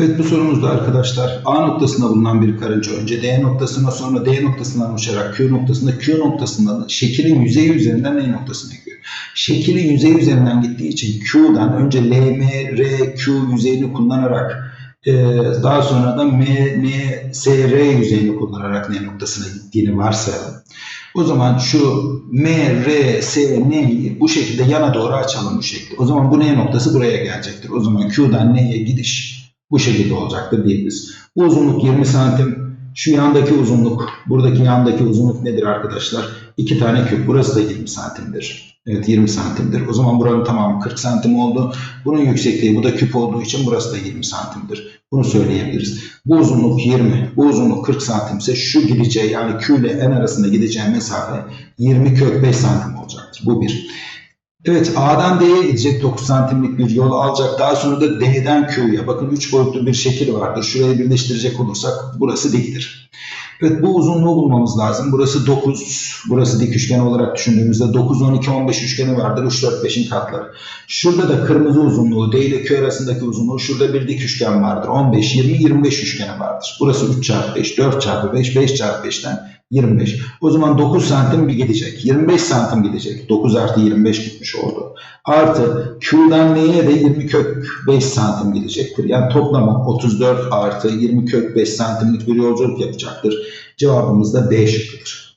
Evet bu sorumuzda arkadaşlar A noktasında bulunan bir karınca önce D noktasına sonra D noktasından uçarak Q noktasında Q noktasından şekilin yüzeyi üzerinden N noktasına gidiyor. Şekilin yüzeyi üzerinden gittiği için Q'dan önce L, M, R, Q yüzeyini kullanarak e, daha sonra da M, N, S, R yüzeyini kullanarak N noktasına gittiğini varsayalım. O zaman şu M, R, S, N'yi bu şekilde yana doğru açalım bu şekilde. O zaman bu N noktası buraya gelecektir. O zaman Q'dan N'ye gidiş bu şekilde olacaktır diyebiliriz. Bu uzunluk 20 santim. Şu yandaki uzunluk, buradaki yandaki uzunluk nedir arkadaşlar? İki tane küp. Burası da 20 santimdir. Evet 20 santimdir. O zaman buranın tamamı 40 santim oldu. Bunun yüksekliği bu da küp olduğu için burası da 20 santimdir. Bunu söyleyebiliriz. Bu uzunluk 20, bu uzunluk 40 santimse şu gideceği yani Q ile N arasında gideceği mesafe 20 kök 5 santim olacaktır. Bu bir. Evet A'dan D'ye gidecek 9 santimlik bir yol alacak. Daha sonra da D'den Q'ya. Bakın 3 boyutlu bir şekil vardır. Şuraya birleştirecek olursak burası diktir. Evet bu uzunluğu bulmamız lazım. Burası 9. Burası dik üçgen olarak düşündüğümüzde 9, 12, 15 üçgeni vardır. 3, 4, 5'in katları. Şurada da kırmızı uzunluğu D ile Q arasındaki uzunluğu. Şurada bir dik üçgen vardır. 15, 20, 25 üçgeni vardır. Burası 3 çarpı 5, 4 çarpı 5, 5 çarpı 5'ten 25. O zaman 9 santim bir gidecek. 25 santim gidecek. 9 artı 25 gitmiş oldu. Artı Q'dan N'ye de 20 kök 5 santim gidecektir. Yani toplamı 34 artı 20 kök 5 santimlik bir yolculuk yapacaktır. Cevabımız da D şıkkıdır.